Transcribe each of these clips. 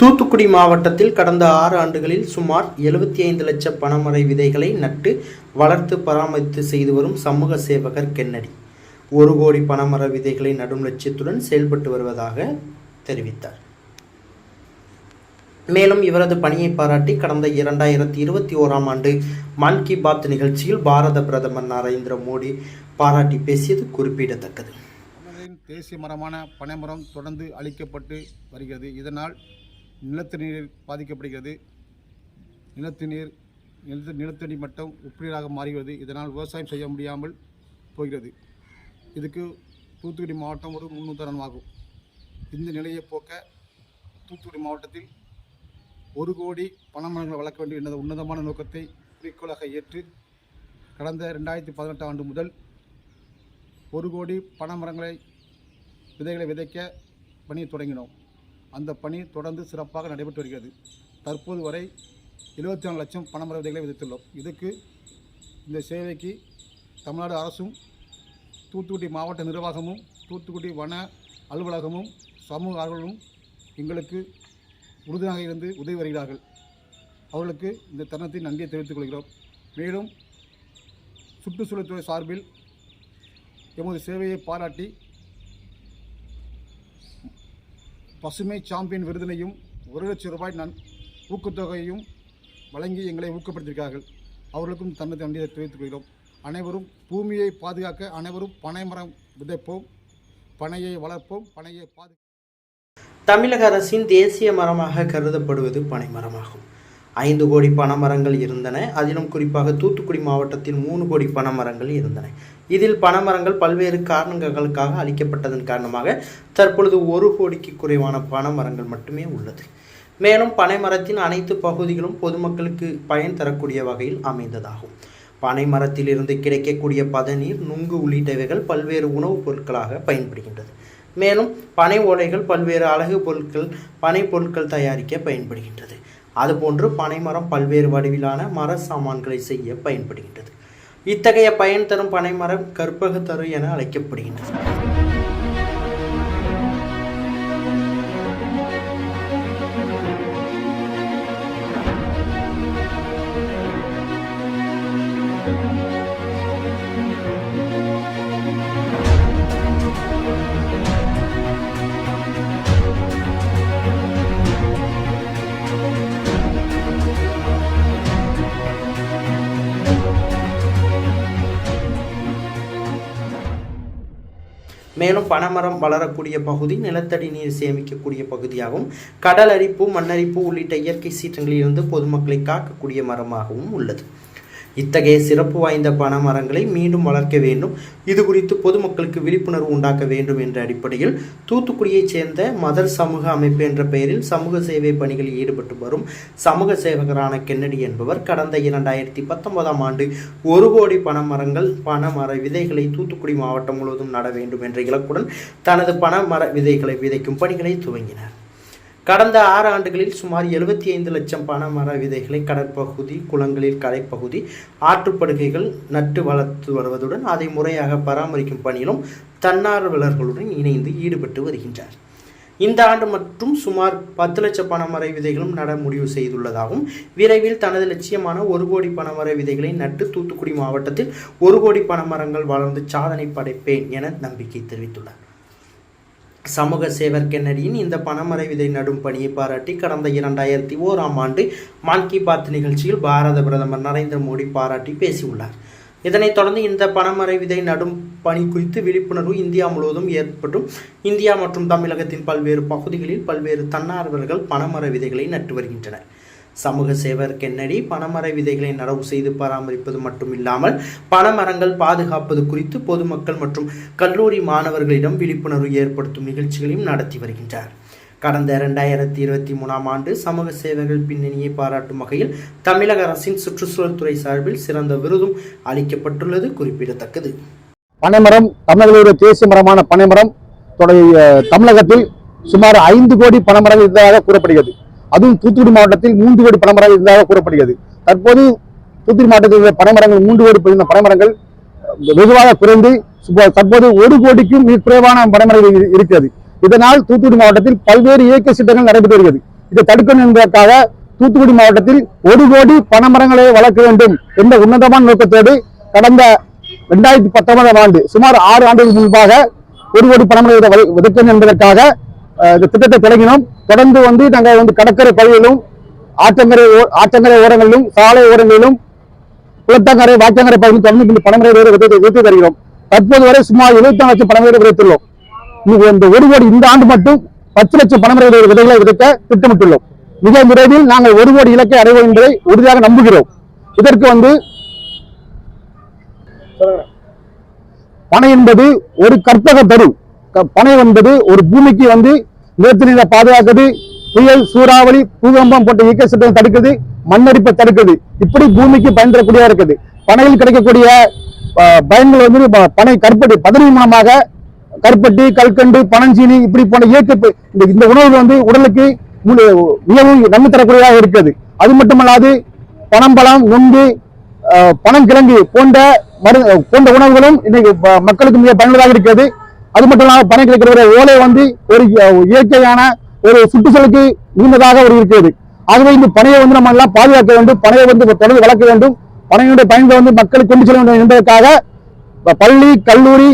தூத்துக்குடி மாவட்டத்தில் கடந்த ஆறு ஆண்டுகளில் சுமார் எழுபத்தி ஐந்து லட்சம் பனைமர விதைகளை நட்டு வளர்த்து பராமரித்து செய்து வரும் சமூக சேவகர் கென்னடி. ஒரு கோடி பனைமர விதைகளை நடும் லட்சியத்துடன் செயல்பட்டு வருவதாக தெரிவித்தார். மேலும் இவரது பணியை பாராட்டி கடந்த இரண்டாயிரத்தி இருபத்தி ஓராம் ஆண்டு மன் கி பாத் நிகழ்ச்சியில் பாரத பிரதமர் நரேந்திர மோடி பாராட்டி பேசியது குறிப்பிடத்தக்கது. தேசிய மரமான பனைமரம் தொடர்ந்து அழிக்கப்பட்டு வருகிறது. இதனால் நிலத்து நீர் பாதிக்கப்படுகிறது. நிலத்து நீர் நிலத்து நிலத்தடி மட்டம் உப்புநீராக மாறுகிறது. இதனால் விவசாயம் செய்ய முடியாமல் போகிறது. இதுக்கு தூத்துக்குடி மாவட்டம் ஒரு முன்னுதாரணமாகும் இந்த நிலையை போக்க தூத்துக்குடி மாவட்டத்தில் ஒரு கோடி பனைமரங்களை வளர்க்க வேண்டும் என்ற உன்னதமான நோக்கத்தை குறிக்கோளாக ஏற்று கடந்த ரெண்டாயிரத்தி பதினெட்டாம் ஆண்டு முதல் ஒரு கோடி பனைமரங்களை விதைகளை விதைக்க பணியை தொடங்கினோம். அந்த பணி தொடர்ந்து சிறப்பாக நடைபெற்று வருகிறது. தற்போது வரை எழுபத்தி நாலு லட்சம் பனைமர விதைகளை விதித்துள்ளோம். இதுக்கு இந்த சேவைக்கு தமிழ்நாடு அரசும் தூத்துக்குடி மாவட்ட நிர்வாகமும் தூத்துக்குடி வன அலுவலகமும் சமூக ஆர்வலரும் எங்களுக்கு உறுதுணையாக இருந்து உதவி வருகிறார்கள். அவர்களுக்கு இந்த தருணத்தை நன்றியை தெரிவித்துக் கொள்கிறோம். மேலும் சுற்றுச்சூழல்துறை சார்பில் எமது சேவையை பாராட்டி பசுமை சாம்பியன் விருதினையும் ஒரு லட்சம் ரூபாய் நன் ஊக்கத்தொகையும் வழங்கி எங்களை ஊக்கப்படுத்தியிருக்கார்கள். அவர்களுக்கும் தன்னது நன்றியை தெரிவித்துக் கொள்கிறோம். அனைவரும் பூமியை பாதுகாக்க அனைவரும் பனைமரம் விதைப்போம். பனையை வளர்ப்போம். பனையை பாது தமிழக அரசின் தேசிய மரமாக கருதப்படுவது பனைமரமாகும் ஐந்து கோடி பனைமரங்கள் இருந்தன. அதிலும் குறிப்பாக தூத்துக்குடி மாவட்டத்தில் மூணு கோடி பனைமரங்கள் இருந்தன. இதில் பனைமரங்கள் பல்வேறு காரணங்களுக்காக அளிக்கப்பட்டதன் காரணமாக தற்பொழுது ஒரு கோடிக்கு குறைவான பனைமரங்கள் மட்டுமே உள்ளது. மேலும் பனைமரத்தின் அனைத்து பகுதிகளும் பொதுமக்களுக்கு பயன் தரக்கூடிய வகையில் அமைந்ததாகும். பனைமரத்திலிருந்து கிடைக்கக்கூடிய பதநீர் நுங்கு உள்ளிட்டவைகள் பல்வேறு உணவுப் பொருட்களாக பயன்படுகின்றது. மேலும் பனை ஓலைகள் பல்வேறு அழகு பொருட்கள் பனை பொருட்கள் தயாரிக்க பயன்படுகின்றது. அதுபோன்று பனைமரம் பல்வேறு வடிவிலான மர சாமான்களை செய்ய பயன்படுகின்றது. இத்தகைய பயன் தரும் பனைமரம் கற்பகத்தரு என அழைக்கப்படுகின்றது. மேலும் பனைமரம் வளரக்கூடிய பகுதி நிலத்தடி நீர் சேமிக்கக்கூடிய பகுதியாகவும் கடல் அரிப்பு மண்ணரிப்பு உள்ளிட்ட இயற்கை சீற்றங்களிலிருந்து பொதுமக்களை காக்கக்கூடிய மரமாகவும் உள்ளது. இத்தகைய சிறப்பு வாய்ந்த பனைமரங்களை மீண்டும் வளர்க்க வேண்டும். இது குறித்து பொதுமக்களுக்கு விழிப்புணர்வு உண்டாக்க வேண்டும் என்ற அடிப்படையில் தூத்துக்குடியைச் சேர்ந்த மதர் சமூக அமைப்பு என்ற பெயரில் சமூக சேவை பணிகளில் ஈடுபட்டு வரும் சமூக சேவகரான கென்னடி என்பவர் கடந்த இரண்டாயிரத்தி பத்தொன்பதாம் ஆண்டு ஒரு கோடி பனைமரங்கள் பனைமர விதைகளை தூத்துக்குடி மாவட்டம் முழுவதும் நட வேண்டும் என்ற இலக்குடன் தனது பனைமர விதைகளை விதைக்கும் பணிகளை துவங்கினார். கடந்த ஆறு ஆண்டுகளில் சுமார் எழுபத்தி ஐந்து லட்சம் பனைமர விதைகளை கடற்பகுதி குளங்களில் கரைப்பகுதி ஆற்றுப்படுகைகள் நட்டு வளர்த்து வருவதுடன் அதை முறையாக பராமரிக்கும் பணியிலும் தன்னார்வலர்களுடன் இணைந்து ஈடுபட்டு வருகின்றார். இந்த ஆண்டு மட்டும் சுமார் பத்து லட்சம் பனைமர விதைகளும் நட முடிவு செய்துள்ளதாகவும் விரைவில் தனது லட்சியமான ஒரு கோடி பனைமர விதைகளை நட்டு தூத்துக்குடி மாவட்டத்தில் ஒரு கோடி பனைமரங்கள் வளர்ந்து சாதனை படைப்பேன் என நம்பிக்கை தெரிவித்துள்ளார். சமூக சேவர் கென்னடியின் இந்த பணமறை விதை நடும் பணியை பாராட்டி கடந்த இரண்டாயிரத்தி ஓராம் ஆண்டு மான் கி பாத் நிகழ்ச்சியில் பாரத பிரதமர் நரேந்திர மோடி பாராட்டி பேசியுள்ளார். இதனைத் தொடர்ந்து இந்த பணமறை விதை நடும் பணி குறித்து விழிப்புணர்வு இந்தியா முழுவதும் ஏற்பட்டும். இந்தியா மற்றும் தமிழகத்தின் பல்வேறு பகுதிகளில் பல்வேறு தன்னார்வலர்கள் பணமர விதைகளை நட்டு வருகின்றனர். சமூக சேவர் கென்னடி பனைமர விதைகளை நடவு செய்து பராமரிப்பது மட்டுமில்லாமல் பனைமரங்கள் பாதுகாப்பது குறித்து பொதுமக்கள் மற்றும் கல்லூரி மாணவர்களிடம் விழிப்புணர்வு ஏற்படுத்தும் நிகழ்ச்சிகளையும் நடத்தி வருகின்றார். கடந்த இரண்டாயிரத்தி இருபத்தி மூணாம் ஆண்டு சமூக சேவைகள் பின்னணியை பாராட்டும் வகையில் தமிழக அரசின் சுற்றுச்சூழல் துறை சார்பில் சிறந்த விருதும் அளிக்கப்பட்டுள்ளது குறிப்பிடத்தக்கது. பனைமரம் தமிழர்களுடைய தேசிய மரமான பனைமரம் தொடைய தமிழகத்தில் சுமார் ஐந்து கோடி பனைமரங்கள் இருந்ததாக கூறப்படுகிறது. அதுவும் தூத்துக்குடி மாவட்டத்தில் மூன்று கோடி பனைமரங்கள் இருந்ததாக கூறப்படுகிறது. தற்போது தூத்துக்குடி மாவட்டத்தில் உள்ள பனைமரங்கள் மூன்று கோடி இருந்த பனைமரங்கள் வெகுவாக குறைந்து தற்போது ஒரு கோடிக்கும் மிக குறைவான பனைமரங்கள் இருக்கிறது. இதனால் தூத்துக்குடி மாவட்டத்தில் பல்வேறு இயக்க சீட்டங்கள் நடைபெற்று வருகிறது. இதை தடுக்கணும் என்பதற்காக தூத்துக்குடி மாவட்டத்தில் ஒரு கோடி பனைமரங்களை வளர்க்க வேண்டும் என்ற உன்னதமான நோக்கத்தோடு கடந்த இரண்டாயிரத்தி பத்தொன்பதாம் ஆண்டு சுமார் ஆறு ஆண்டுகள் முன்பாக ஒரு கோடி பனைமரங்களை வள- விதைக்கணும் என்பதற்காக இந்த திட்டத்தை தொடங்கினோம். தொடர்ந்து வந்து நாங்கள் வந்து கடற்கரை பகுதியிலும் ஆற்றங்கரை ஆற்றங்கரை ஓரங்களிலும் சாலை ஓரங்களிலும் குளத்தங்கரை வாக்கங்கரை பகுதியில் தொடர்ந்து இந்த பணமுறை விதைத்து வருகிறோம் தற்போது வரை சுமார் எழுபத்தி லட்சம் பணமுறை விதைத்துள்ளோம். இந்த ஒரு கோடி இந்த ஆண்டு மட்டும் பத்து லட்சம் பணமுறை விதைகளை விதைக்க திட்டமிட்டுள்ளோம். மிக விரைவில் நாங்கள் ஒரு கோடி இலக்கை அடைவோம் என்பதை உறுதியாக நம்புகிறோம். இதற்கு வந்து பனை என்பது ஒரு கற்பக தரு பனை என்பது ஒரு பூமிக்கு வந்து நிலத்து நீரை பாதுகாக்குது. புயல் சூறாவளி பூகம்பம் போன்ற இயற்கை சட்டம் தடுக்குது. மண்ணரிப்பை தடுக்குது. இப்படி பூமிக்கு பயன் தரக்கூடியதா இருக்குது. பனையில் கிடைக்கக்கூடிய பயன்கள் வந்து பனை கற்பட்டி பதவி மூலமாக கற்பட்டி கல்கண்டு பனஞ்சீனி இப்படி போன்ற இயற்கை இந்த இந்த உணவுகள் வந்து உடலுக்கு முழு- மிகவும் நன்மை தரக்கூடியதாக இருக்குது. அது மட்டுமல்லாது பனம்பழம் நொங்கு பனங்கிழங்கு போன்ற மரு போன்ற உணவுகளும் இன்னைக்கு மக்களுக்கு மிக பயனுள்ளதாக இருக்கிறது. அது மட்டும் இல்லாமல் பனை கிடைக்கிற ஒரு ஓலை வந்து ஒரு இயற்கையான ஒரு சுற்றுச்சூழலுக்கு நீண்டதாக ஒரு இருக்கிறது. ஆகவே இந்த பனையை வந்து நம்ம எல்லாம் பாதுகாக்க வேண்டும். பனையை வந்து தொடர்ந்து வளர்க்க வேண்டும். பனையினுடைய பயன்களை வந்து மக்களுக்கு கொண்டு செல்ல வேண்டும் என்பதற்காக பள்ளி கல்லூரி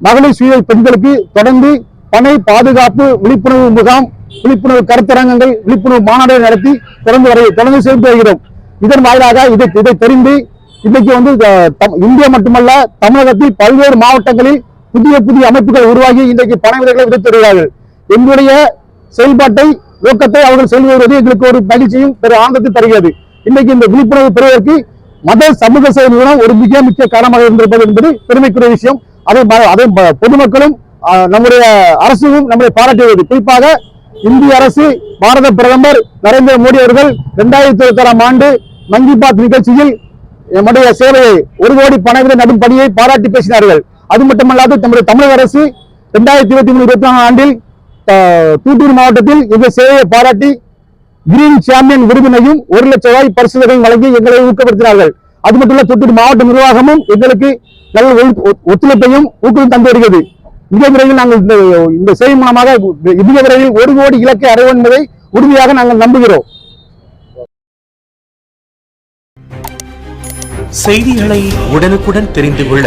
மகளிர் சுய பெண்களுக்கு தொடர்ந்து பனை பாதுகாப்பு விழிப்புணர்வு முகாம் விழிப்புணர்வு கருத்தரங்கங்கள் விழிப்புணர்வு மாநாடுகள் நடத்தி தொடர்ந்து வரை தொடர்ந்து சேர்ந்து வருகிறோம். இதன் வாயிலாக இதை இதை தெரிந்து இன்னைக்கு வந்து தம்- இந்தியா மட்டுமல்ல தமிழகத்தில் பல்வேறு மாவட்டங்களில் புதிய புதிய அமைப்புகள் உருவாகி இன்றைக்கு பண விதைகளை விதைத்து வருகிறார்கள். எங்களுடைய செயல்பாட்டை நோக்கத்தை அவர்கள் செயல் வருவது எங்களுக்கு ஒரு மகிழ்ச்சியும் பெரு ஆனந்தத்தை தருகிறது. இன்னைக்கு இந்த விழிப்புணர்வு பெறுவதற்கு மத சமூக சேவை நிறுவனம் ஒரு மிக முக்கிய காரணமாக இருந்திருப்பது என்பது பெருமைக்குரிய விஷயம். அதை அதை பொதுமக்களும் நம்முடைய அரசும் நம்மை பாராட்டுகிறது குறிப்பாக இந்திய அரசு பாரத பிரதமர் நரேந்திர மோடி அவர்கள் இரண்டாயிரத்தி இருபத்தி ஆறாம் ஆண்டு மன் கி பாத் நிகழ்ச்சியில் நம்முடைய சேவையை ஒரு கோடி பணவிலை நடும் பணியை பாராட்டி பேசினார்கள். அது மட்டுமல்லாது நம்முடைய தமிழக அரசு இரண்டாயிரத்தி இருபத்தி மூணு இருபத்தி நாலாம் ஆண்டில் தூத்துக்குடி மாவட்டத்தில் எங்கள் சேவையை பாராட்டி கிரீன் சாம்பியன் விருதினையும் ஒரு லட்ச ரூபாய் பரிசுகளையும் வழங்கி எங்களை ஊக்கப்படுத்தினார்கள். அது மட்டும் இல்ல தூத்துக்குடி மாவட்ட நிர்வாகமும் எங்களுக்கு நல்ல ஒத்துழைப்பையும் ஊக்கம் தந்து வருகிறது. மிக விரைவில் நாங்கள் இந்த இந்த சேவை மூலமாக மிக விரைவில் ஒரு கோடி இலக்கை அடைவோம் என்பதை உறுதியாக நாங்கள் நம்புகிறோம். செய்திகளை உடனுக்குடன் தெரிந்து கொள்ள